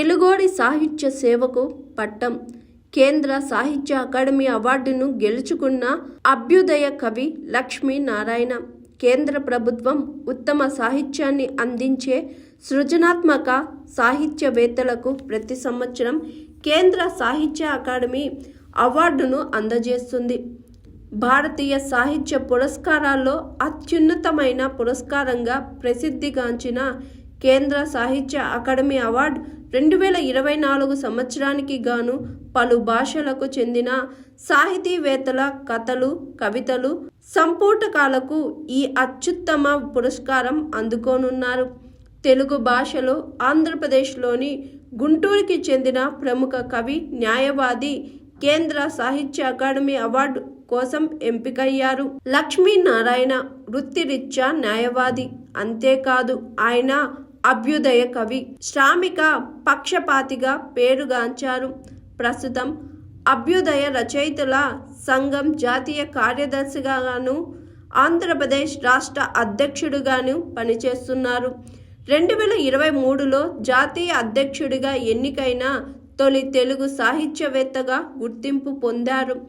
తెలుగోడి సాహిత్య సేవకు పట్టం. కేంద్ర సాహిత్య అకాడమీ అవార్డును గెలుచుకున్న అభ్యుదయ కవి లక్ష్మీ నారాయణ. కేంద్ర ప్రభుత్వం ఉత్తమ సాహిత్యాన్ని అందించే సృజనాత్మక సాహిత్యవేత్తలకు ప్రతి సంవత్సరం కేంద్ర సాహిత్య అకాడమీ అవార్డును అందజేస్తుంది. భారతీయ సాహిత్య పురస్కారాల్లో అత్యున్నతమైన పురస్కారంగా ప్రసిద్ధిగాంచిన కేంద్ర సాహిత్య అకాడమీ అవార్డు రెండు వేల ఇరవై నాలుగు సంవత్సరానికి గాను పలు భాషలకు చెందిన సాహితీవేత్తల కథలు కవితలు సంపూటకాలకు ఈ అత్యుత్తమ పురస్కారం అందుకోనున్నారు. తెలుగు భాషలో ఆంధ్రప్రదేశ్లోని గుంటూరుకి చెందిన ప్రముఖ కవి న్యాయవాది కేంద్ర సాహిత్య అకాడమీ అవార్డు కోసం ఎంపికయ్యారు. లక్ష్మీనారాయణ వృత్తిరీత్యా న్యాయవాది. అంతేకాదు ఆయన అభ్యుదయ కవి శ్రామిక పక్షపాతిగా పేరుగాంచారు. ప్రస్తుతం అభ్యుదయ రచయితల సంఘం జాతీయ కార్యదర్శిగాను ఆంధ్రప్రదేశ్ రాష్ట్ర అధ్యక్షుడిగాను పనిచేస్తున్నారు. రెండు వేల ఇరవై మూడులో జాతీయ అధ్యక్షుడిగా ఎన్నికైన తొలి తెలుగు సాహిత్యవేత్తగా గుర్తింపు పొందారు.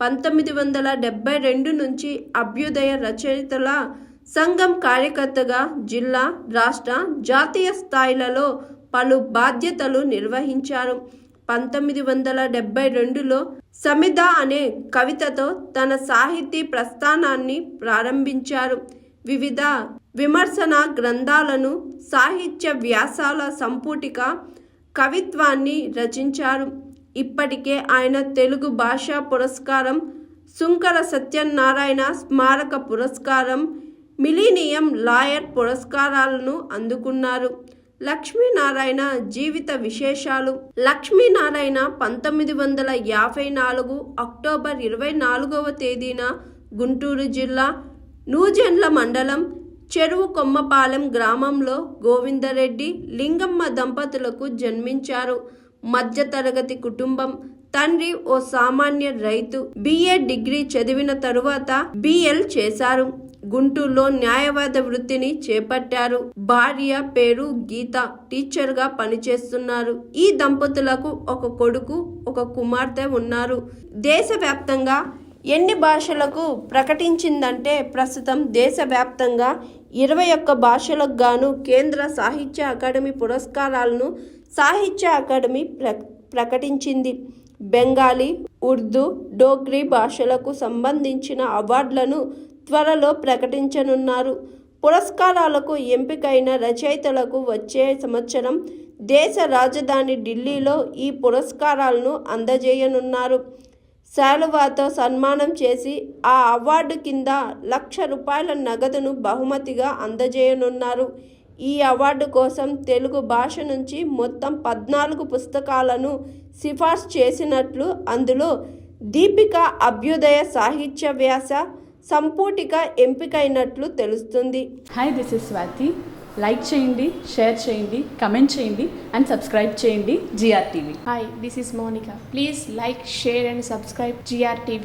పంతొమ్మిది వందల డెబ్బై రెండు నుంచి అభ్యుదయ రచయితల సంఘం కార్యకర్తగా జిల్లా రాష్ట్ర జాతీయ స్థాయిలలో పలు బాధ్యతలు నిర్వహించారు. పంతొమ్మిది వందల డెబ్బై రెండులో సమిధ అనే కవితతో తన సాహితీ ప్రస్థానాన్ని ప్రారంభించారు. వివిధ విమర్శన గ్రంథాలను సాహిత్య వ్యాసాల సంపుటిక కవిత్వాన్ని రచించారు. ఇప్పటికే ఆయన తెలుగు భాషా పురస్కారం శుంకర సత్యనారాయణ స్మారక పురస్కారం మిలీనియం లాయర్ పురస్కారాలను అందుకున్నారు. లక్ష్మీనారాయణ జీవిత విశేషాలు. లక్ష్మీనారాయణ పంతొమ్మిది వందల యాభై నాలుగు అక్టోబర్ ఇరవై నాలుగవ తేదీన గుంటూరు జిల్లా నూజెండ్ల మండలం చెరువు కొమ్మపాలెం గ్రామంలో గోవిందరెడ్డి లింగమ్మ దంపతులకు జన్మించారు. మధ్యతరగతి కుటుంబం. తండ్రి ఓ సామాన్య రైతు. బిఏ డిగ్రీ చదివిన తరువాత బిఎల్ చేశారు. గుంటూరులో న్యాయవాద వృత్తిని చేపట్టారు. భార్య పేరు గీత. టీచర్గా పనిచేస్తున్నారు. ఈ దంపతులకు ఒక కొడుకు ఒక కుమార్తె ఉన్నారు. దేశవ్యాప్తంగా ఎన్ని భాషలకు ప్రకటించిందంటే ప్రస్తుతం దేశవ్యాప్తంగా ఇరవై ఒక్క భాషలకు గాను కేంద్ర సాహిత్య అకాడమీ పురస్కారాలను సాహిత్య అకాడమీ ప్ర ప్రకటించింది. బెంగాలీ ఉర్దూ డోగ్రీ భాషలకు సంబంధించిన అవార్డులను త్వరలో ప్రకటించనున్నారు. పురస్కారాలకు ఎంపికైన రచయితలకు వచ్చే సంవత్సరం దేశ రాజధాని ఢిల్లీలో ఈ పురస్కారాలను అందజేయనున్నారు. శాలువాతో సన్మానం చేసి ఆ అవార్డు కింద లక్ష రూపాయల నగదును బహుమతిగా అందజేయనున్నారు. ఈ అవార్డు కోసం తెలుగు భాష నుంచి మొత్తం పద్నాలుగు పుస్తకాలను సిఫార్సు చేసినట్లు అందులో దీపిక అభ్యుదయ సాహిత్య వ్యాస సంపుటిక ఎంపికైనట్లు తెలుస్తుంది hi this is Swathi like చేయండి షేర్ చేయండి కమెంట్ చేయండి అండ్ సబ్స్క్రైబ్ చేయండి G R TV Hi, this is Monica. Please like, share, and subscribe GRTV.